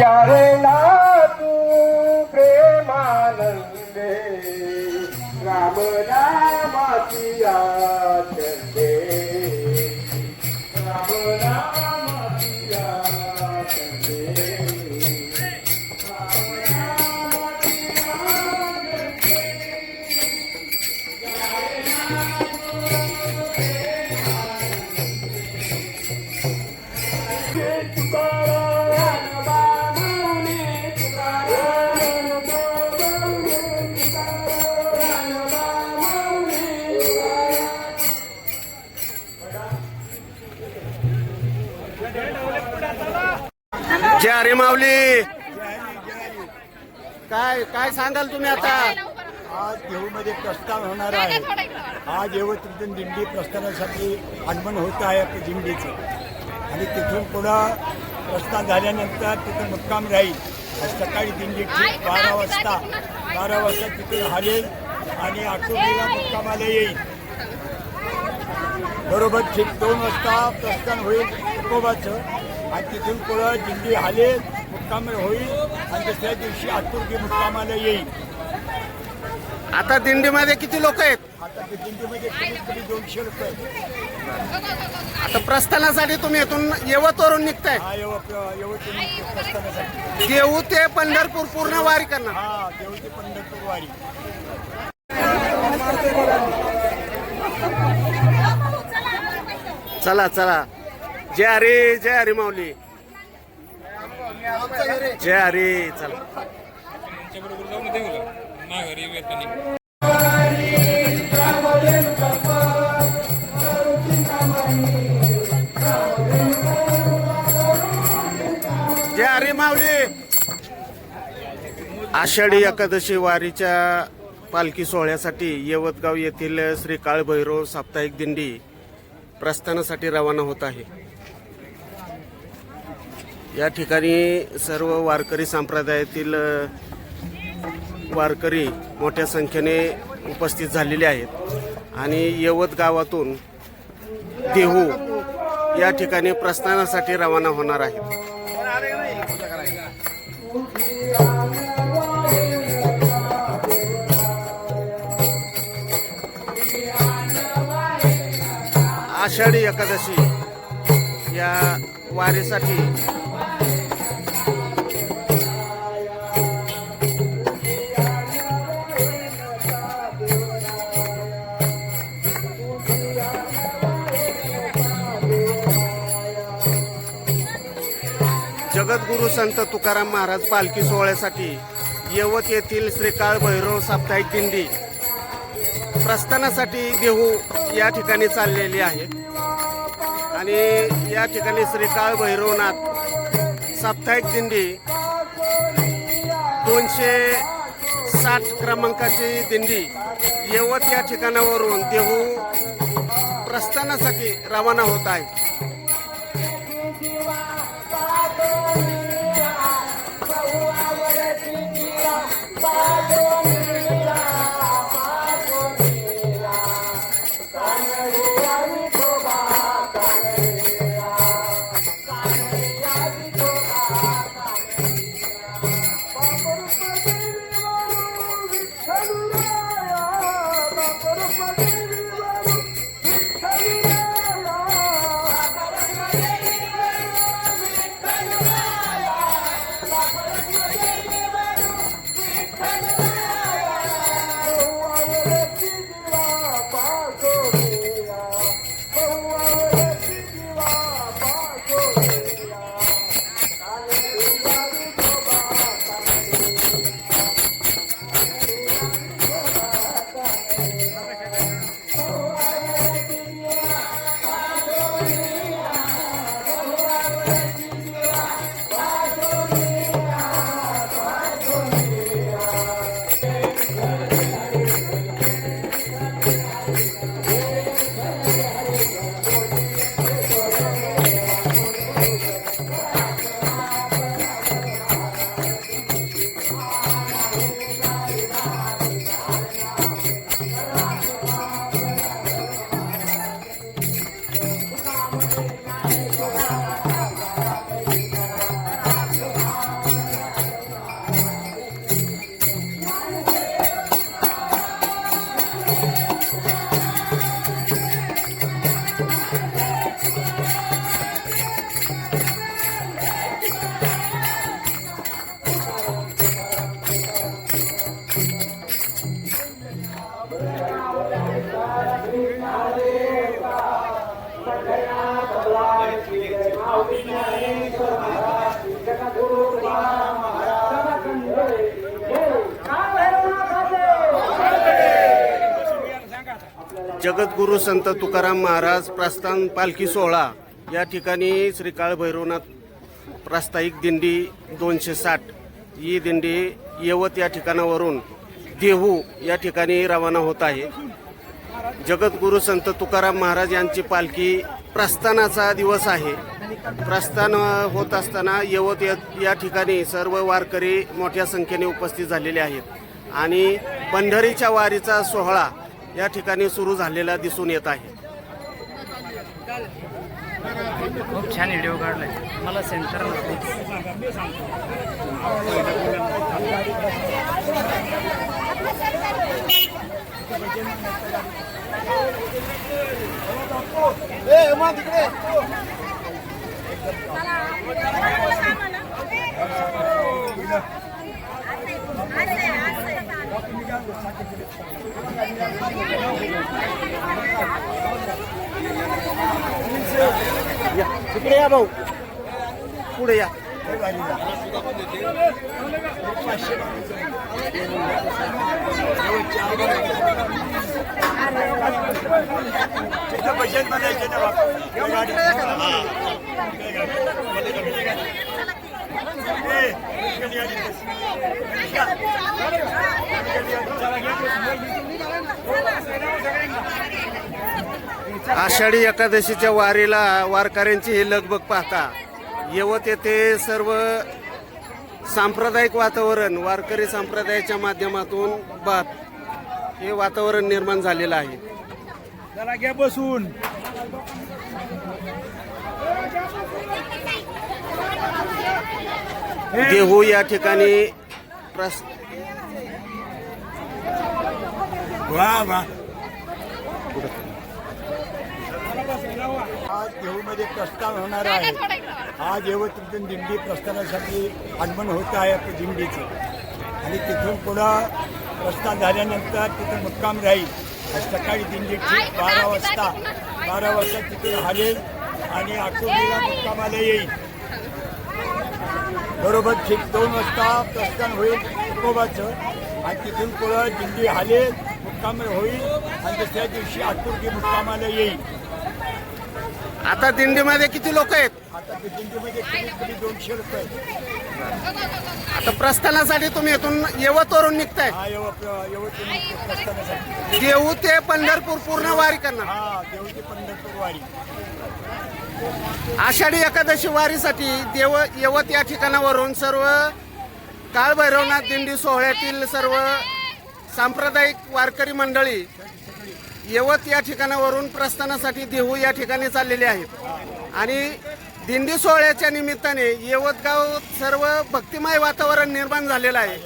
यारे ना हरी माऊली. काय काय सांगाल तुम्ही आता? आज देहूमध्ये प्रस्थान होणार आहे. आज यवतृतून दिंडी प्रस्थानासाठी आगमन होत आहे आपल्या दिंडीचं. आणि तिथून पुढं प्रस्थान झाल्यानंतर तिथं मुक्काम राहील. आज सकाळी दिंडी ठीक बारा वाजता बारा वाजता तिथून हलेल आणि आठवडीला मुक्कामाला येईल. बरोबर ठीक दोन वाजता प्रस्थान होईल तुकोबाचं आणि तिथून पुढं दिंडी हालेल मुक्काम होईल आणि दुसऱ्या दिवशी आठवडी मुक्कामाला येईल. आता दिंडीमध्ये किती लोक आहेत? आता ते दिंडीमध्ये कमीत कमी दोनशे रुपये आता प्रस्थानासाठी तुम्ही इथून यवतवरून निघताय. हा यवत यवतून प्रस्थानासाठी. देऊ ते पंढरपूर पूर्ण वारी करणार. हा देवती पंढरपूर वारी. चला चला. जय हरे जय हरे माऊली. जय हरे चला. जय हरे माऊली. आषाढी एकादशी वारीच्या पालखी सोहळ्यासाठी यवतगाव येथील श्री काळभैरव साप्ताहिक दिंडी प्रस्थानासाठी रवाना होत आहे. या ठिकाणी सर्व वारकरी संप्रदायातील वारकरी मोठ्या संख्येने उपस्थित झालेले आहेत. आणि यवत गावातून देहू या ठिकाणी प्रस्थानासाठी रवाना होणार आहेत. आषाढी एकादशी या वारीसाठी संत तुकाराम महाराज पालखी सोहळ्यासाठी यवत येथील श्रीकाळ भैरव साप्ताहिक दिंडी प्रस्थानासाठी देहू या ठिकाणी चाललेली आहे. आणि या ठिकाणी श्रीकाळ भैरवनाथ साप्ताहिक दिंडी दोनशे साठ क्रमांकाची दिंडी यवत या ठिकाणावरून देहू प्रस्थानासाठी रवाना होत आहे. जगद्गुरु संत तुकाराम महाराज प्रस्थान पालखी सोहळा. या ठिकाणी श्री काळभैरवनाथ प्रास्ताविक दिंडी दोनशे साठ. ही दिंडी यवत या ठिकाणावरून देहू या ठिकाणी रवाना होत आहे. जगद्गुरु संत तुकाराम महाराज यांची पालखी प्रस्थानाचा दिवस आहे. प्रस्थान होत असताना यवत या- या ठिकाणी सर्व वारकरी मोठ्या संख्येने उपस्थित झालेले आहेत. आणि पंढरीच्या वारीचा सोहळा या ठिकाणी सुरू झालेला दिसून येत आहे. खूप छान व्हिडिओ काढलाय. मला सेंटर इकडे या भाऊ. पुढे या. बजेट बनायचे ना बाप. आषाढी एकादशीच्या वारीला वारकऱ्यांची ही लगबग पाहता. यवत येथे सर्व सांप्रदायिक वातावरण वारकरी संप्रदायाच्या माध्यमातून बात हे वातावरण निर्माण झालेलं आहे. जरा घ्या बसून. देहू या ठिकाणी प्रस वा वा. आज देहूमध्ये प्रस्थान होणार आहे. आज यवतृतून दिंडी प्रस्थानासाठी आगमन होत आहे दिंडीचं. आणि तिथून पुढं प्रस्थान झाल्यानंतर तिथं मुक्काम राहील. सकाळी दिंडी ठीक बारा वाजता बारा वाजता तिथून हलेल आणि आकुर्डीला मुक्कामाला येईल. बरोबर ठीक दोन वाजता प्रस्थान होईल तुकोबाचं आणि तिथून पुढं दिंडी हालेल मुक्काम होईल आणि दुसऱ्या दिवशी आकुर्डी मुक्कामाला येईल. आता दिंडीमध्ये किती लोक आहेत? आता ते दिंडीमध्ये कमीत कमी दोनशे रुपये आता प्रस्थानासाठी तुम्ही इथून यवतवरून निघताय हा प्रस्थानासाठी. देहू ते पंढरपूर पूर्ण वारी करणार हा पंढरपूर वारी. आषाढी एकादशी वारीसाठी देव यवत या ठिकाणावरून सर्व काळभैरवनाथ दिंडी सोहळ्यातील सर्व सांप्रदायिक वारकरी मंडळी यवत या ठिकाणावरून प्रस्थानासाठी देहू या ठिकाणी चाललेले आहेत. आणि दिंडी सोहळ्याच्या निमित्ताने यवतगाव सर्व भक्तिमय वातावरण निर्माण झालेलं आहे.